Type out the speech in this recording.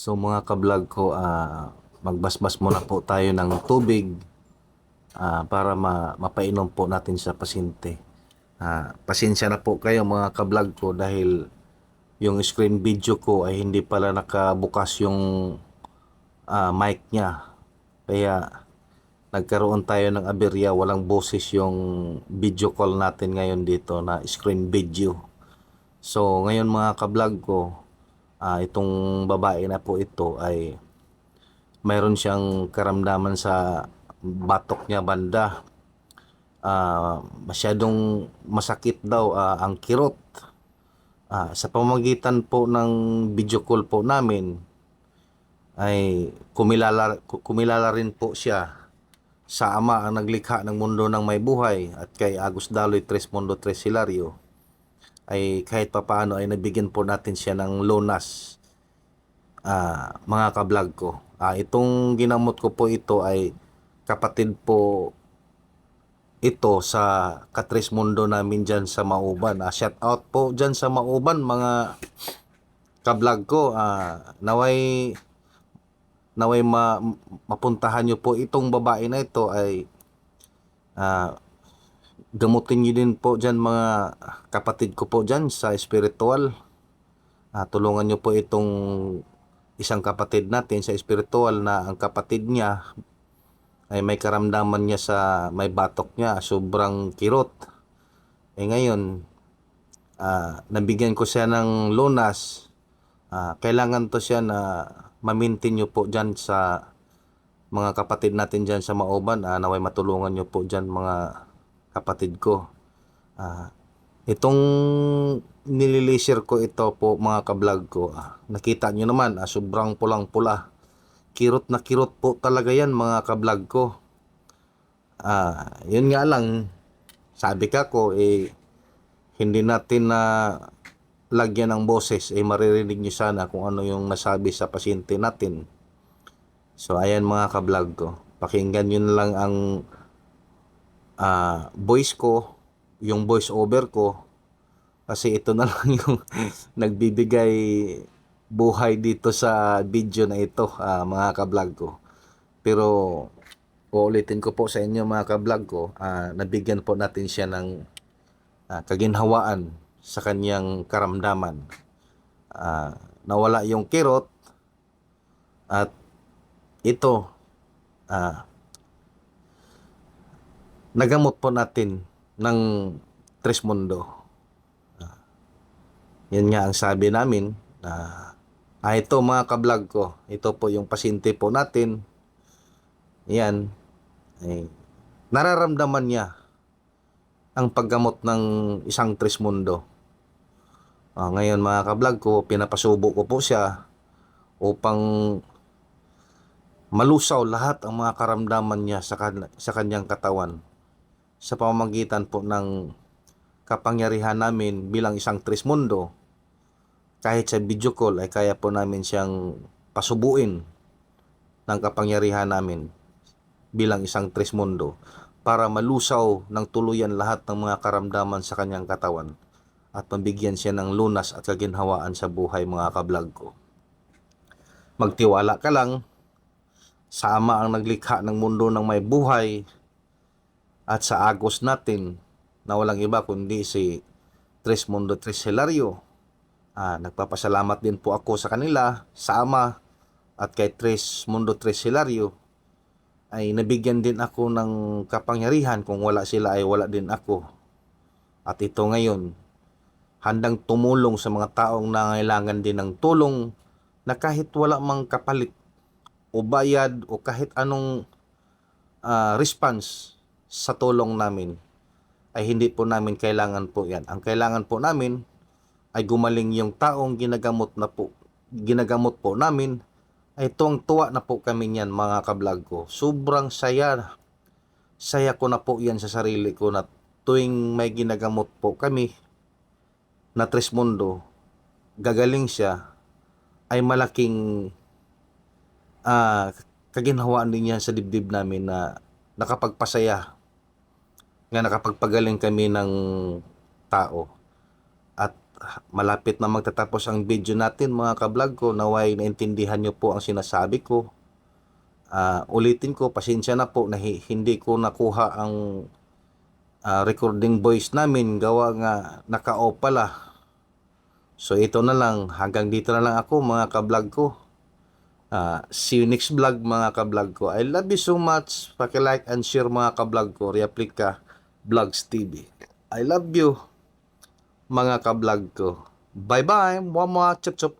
So mga kablog ko, ah, magbasbas muna po tayo ng tubig ah, para ma mapainom po natin sa pasyente. Ah, pasensya na po kayo mga kablog ko dahil yung screen video ko ay hindi pala nakabukas yung ah, mic niya. Kaya nagkaroon tayo ng aberya, walang boses yung video call natin ngayon dito na screen video. So ngayon mga kablog ko, ah, itong babae na po ito ay mayroon siyang karamdaman sa batok niya banda. Ah, masyadong masakit daw ah, ang kirot. Ah, sa pamamagitan po ng video call po namin ay kumilala ku- kumilala rin po siya sa ama ang naglikha ng mundo ng may buhay at kay Agus Daloy Tres Mundo Tres Hilario ay kahit papaano ay nabigyan po natin siya ng lunas ah, mga kablog ko. Ah, itong ginamot ko po ito ay kapatid po ito sa Katres Mundo namin dyan sa Mauban. Ah, shout out po dyan sa Mauban mga kablog ko. Ah, naway naway ma, mapuntahan nyo po itong babae na ito ay ah, gamutin nyo din po dyan mga kapatid ko po dyan sa spiritual. Ah, tulungan nyo po itong isang kapatid natin sa spiritual na ang kapatid niya ay may karamdaman niya sa may batok niya, sobrang kirot. Eh ngayon, ah, nabigyan ko siya ng lunas. Ah, kailangan to siya na mamintin nyo po dyan sa mga kapatid natin dyan sa Maoban. Ah, naway matulungan nyo po dyan mga kapatid ko. Ah, itong nililisir ko ito po mga kablog ko. Ah, nakita nyo naman, ah, sobrang pulang-pula. Kirot na kirot po talaga yan mga kablog ko. Ah, yun nga lang, sabi ka ko, eh, hindi natin na lagyan ng boses, eh maririnig nyo sana kung ano yung nasabi sa pasyente natin. So, ayan mga kablog ko. Pakinggan nyo na lang ang ah, voice ko, yung voice over ko. Kasi ito na lang yung nagbibigay buhay dito sa video na ito, ah, mga kablog ko. Pero, uulitin ko po sa inyo mga kablog ko, ah, nabigyan po natin siya ng ah, kaginhawaan sa kanyang karamdaman. Ah, nawala yung kirot at ito ah, nagamot po natin ng Tres Mundo. Ah, yan nga ang sabi namin na ah, ito mga kablog ko, ito po yung pasyente po natin. Yan. Eh, nararamdaman niya ang paggamot ng isang Tres Mundo. Ah, ngayon mga kablog ko, pinapasubo ko po siya upang malusaw lahat ang mga karamdaman niya sa, kan- sa kanyang katawan sa pamamagitan po ng kapangyarihan namin bilang isang Tres Mundo. Kahit sa video call ay kaya po namin siyang pasubuin ng kapangyarihan namin bilang isang Tres Mundo para malusaw ng tuluyan lahat ng mga karamdaman sa kanyang katawan at mabigyan siya ng lunas at kaginhawaan sa buhay mga kablog ko. Magtiwala ka lang sa Ama ang naglikha ng mundo ng may buhay at sa agos natin na walang iba kundi si Tres Mundo Tres Hilario. Ah, nagpapasalamat din po ako sa kanila, sa Ama at kay Tres Mundo Tres Hilario ay nabigyan din ako ng kapangyarihan kung wala sila ay wala din ako. At ito ngayon, handang tumulong sa mga taong nangailangan din ng tulong na kahit wala mang kapalit o bayad o kahit anong ah, response sa tulong namin ay hindi po namin kailangan po yan. Ang kailangan po namin ay gumaling yung taong ginagamot na po ginagamot po namin ay tuwang tuwa na po kami niyan mga kablog ko. Sobrang saya. Saya ko na po yan sa sarili ko na tuwing may ginagamot po kami na Tres Mundo, gagaling siya, ay malaking ah kaginhawaan din niya sa dibdib namin na nakapagpasaya nga nakapagpagaling kami ng tao at malapit na magtatapos ang video natin mga kablog ko. Naway naintindihan nyo po ang sinasabi ko. Ah, ulitin ko, pasensya na po na hi- hindi ko nakuha ang ah, recording voice namin. Gawa nga naka-off pala. So ito na lang, hanggang dito na lang ako mga kablog ko. Ah, see you next vlog mga kablog ko. I love you so much. Paki-like and share mga kablog ko. Reaplika Vlogs TV. I love you mga kablog ko. Bye-bye. Mwa mwa. Chup chup.